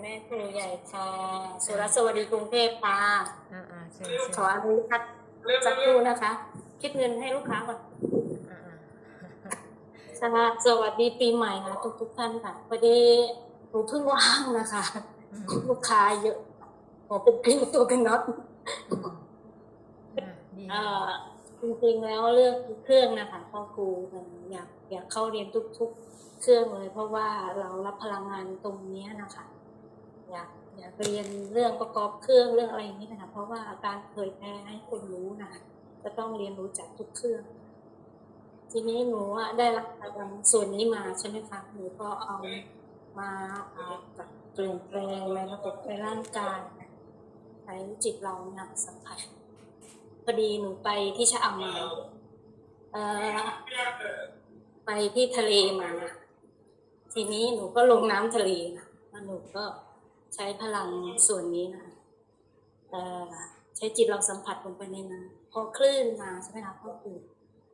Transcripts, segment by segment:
แม่ครูใหญ่ค่ะ สุรสวัสดีกรุงเทพค่ะอ่าอ่าเชิญเชิญขออนุญาตสักครู่นะคะ คิดเงินให้ลูกค้าก่อนอ่าอ่าค่ะสวัสดีปีใหม่ค่ะทุกทุกๆท่านค่ะพอดีหนูเพิ่งว่างนะคะอืมลูกค้าเยอะหัวเป็นกลิ้วตัวเป็นน็อตอ่าดีเอ่อจริงๆแล้วเลือกเครื่องนะคะพ่อครูอยากอยากเข้าเรียนทุก ๆ เครื่องเลย เพราะว่าเรารับพลังงานตรงเนี้ยนะคะ อยากอยากเรียนเรื่องประกอบเครื่องเรื่องอะไรอย่างนี้นะคะ เพราะว่าการเผยแพร่ให้คนรู้นะคะจะต้องเรียนรู้จากทุกเครื่อง ทีนี้หนูอะได้รับพลังส่วนนี้มาใช่ไหมคะหนูก็เอามาอ่าแบบเปลี่ยนแปลงในระบบในร่างกายใช้จิตเราเนี่ยสัมผัสพอดีหนูไปที่ชะอำมาเอ่อไปที่ทะเลมา ทีนี้หนูก็ลงน้ำทะเลนะแล้วหนูก็ ใช้พลังส่วนนี้นะเอ่ใช้จิตเราสัมผัสลงไปในน้ำพอคลื่นมาใช่ไหมคะพอคลื่น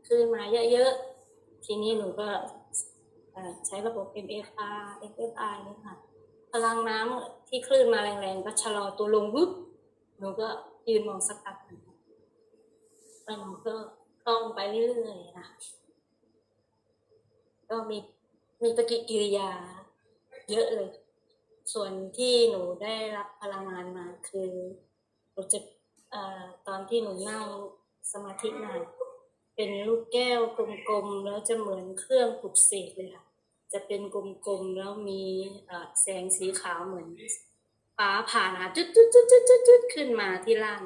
คลื่นมาเยอะๆ ทีนี้หนูก็ใช้ระบบ MFR FFI เนี่ยค่ะ พลังน้ำที่คลื่นมาแรงๆ ก็ชะลอตัวลงปุ๊บหนูก็ยืนมองสักพักหนึ่งแล้วหนูก็คล่องไปเรื่อยๆนะก็มีมีปฏิกิริยาเยอะเลย ส่วนที่หนูได้รับพลังงานมาคือหนูจะอ่อตอนที่หนูนั่งสมาธินานเป็นลูกแก้วกลมๆแล้วจะเหมือนเครื่องปลุกเสกเลยค่ะ จะเป็นกลมๆแล้วมีอ่อแสงสีขาวเหมือนฟ้าผ่านะจุดจุดจุดจุดจุดจุดขึ้นมาที่ล่าง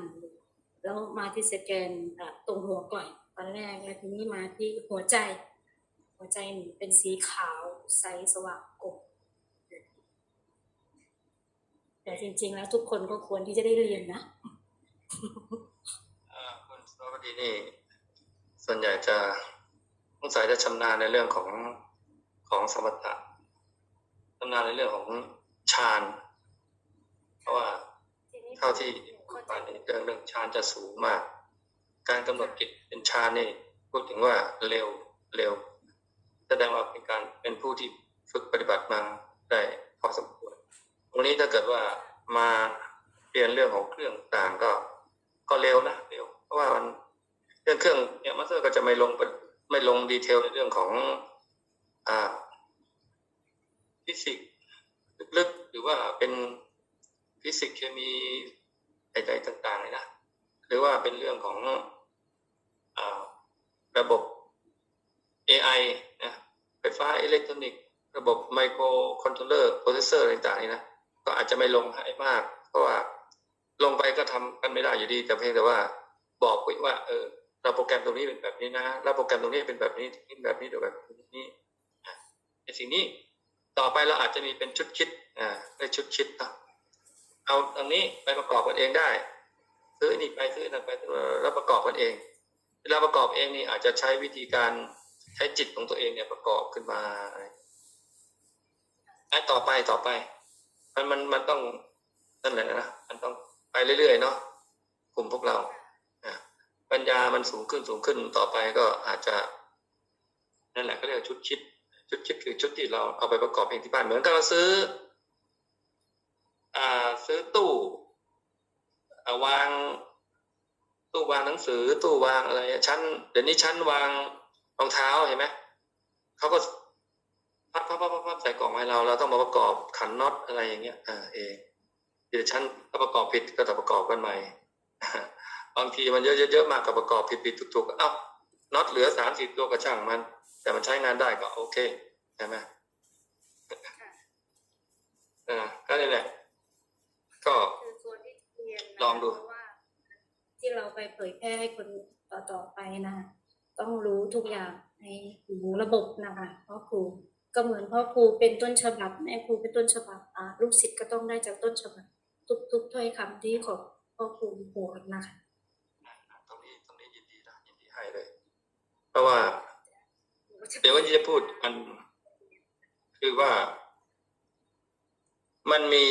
แล้วมาที่สแกนเอ่อตรงหัวก่อนตอนแรกแล้วทีนี้มาที่หัวใจ หัวใจหนูเป็นสีขาวใสสว่างกบ แต่จริง ๆ แล้วทุกคนก็ควรที่จะได้เรียนนะคุณสวัสดีนี่ ส่วนใหญ่จะสงสัยจะชำนาญในเรื่องของของสมถะชำนาญในเรื่องของฌานเพราะว่าเท่าที่คุณปานนี่เรื่องเรื่องฌานจะสูงมาก การกำหนดจิตเป็นฌานนี่พูดถึงว่าเร็ว แสดงว่าเป็นการเป็นผู้ที่ฝึกปฏิบัติมาได้พอสมควรตรงนี้ถ้าเกิดว่า มาเรียนเรื่องของเครื่องต่างก็ก็เร็วนะเร็วเพราะว่ามันเรื่องเครื่องเนี่ยมาสเตอร์ก็จะไม่ลงไม่ลงดีเทลในเรื่องของอ่าฟิสิกส์ลึกๆหรือว่าเป็นฟิสิกส์เคมีอะไรต่างๆเลยนะหรือว่าเป็นเรื่องของอระบบ AI นะไฟฟ้าอิเล็กทรอนิกส์ระบบไมโครคอนโทรลเลอร์โปรเซสเซอร์อะไรต่างๆนี่นะ ก็อาจจะไม่ลงให้มาก เพราะว่าลงไปก็ทำกันไม่ได้อยู่ดี แต่เพียงแต่ว่าบอกว้ว่า เออเราโปรแกรมตรงนี้เป็นแบบนี้นะเราโปรแกรมตรงนี้เป็นแบบนี้นี่แบบนี้แบบนี้อะไอ้สิ่งนี้ต่อไปเราอาจจะมีเป็นชุดคิดอ่าได้ชุดคิดเนาเอาตรงนี้ไปประกอบกันเองได้ซื้อนี่ไปซื้อนั่นไปแล้วประกอบกันเองเวลาประกอบเองนี่อาจจะใช้วิธีการใช้จิตของตัวเองเนี่ยประกอบขึ้นมาไอ้ต่อไปต่อไป มันมันมันต้องนั่นแหละนะมันต้องไปเรื่อยๆเนาะกลุ่มพวกเราปัญญามันสูงขึ้นสูงขึ้นต่อไปก็อาจจะนั่นแหละก็เรียกชุดคิด ชุดคิดคือชุดที่เราเอาไปประกอบเองที่บ้านเหมือนกับเราซื้อ อ่า ซื้อตู้าวางตู้วางหนังสือตู้วางอะไรชั้น เดี๋ยวนี้ชั้นวางรองเท้าเห็นไหมเขาก็ พับพับพับพับใส่กล่องให้เราเราต้องมาประกอบขันน็อตอะไรอย่างเงี้ยอ่าเองเดี๋ยวชั้นถ้าประกอบผิดก็ต้องประกอบกันใหม่บางทีมันเยอะเยอะๆมากก็ประกอบผิดผิดถูกๆก็เอ้าน็อตเหลือสามสี่ตัวก็ช่างมัน แต่มันใช้งานได้ก็โอเคใช่ไหมอ่าก็นี่แหละก็ลองดูที่เราไปเผยแพร่ให้คนต่อๆไปนะ ต้องรู้ทุกอย่างในหูระบบนะคะเพราะครู ก็เหมือนพ่อครูเป็นต้นฉบับแม่ครูเป็นต้นฉบับอ่าลูกศิษย์ก็ต้องได้จากต้นฉบับ ทุกๆถ้อยคำที่ของพ่อครูโบสนะคะตรงนี้ตรงนี้ยินดีนะยินดีให้เลย เพราะว่า เดี๋ยววันนี้จะพูดอันคือว่า มันมี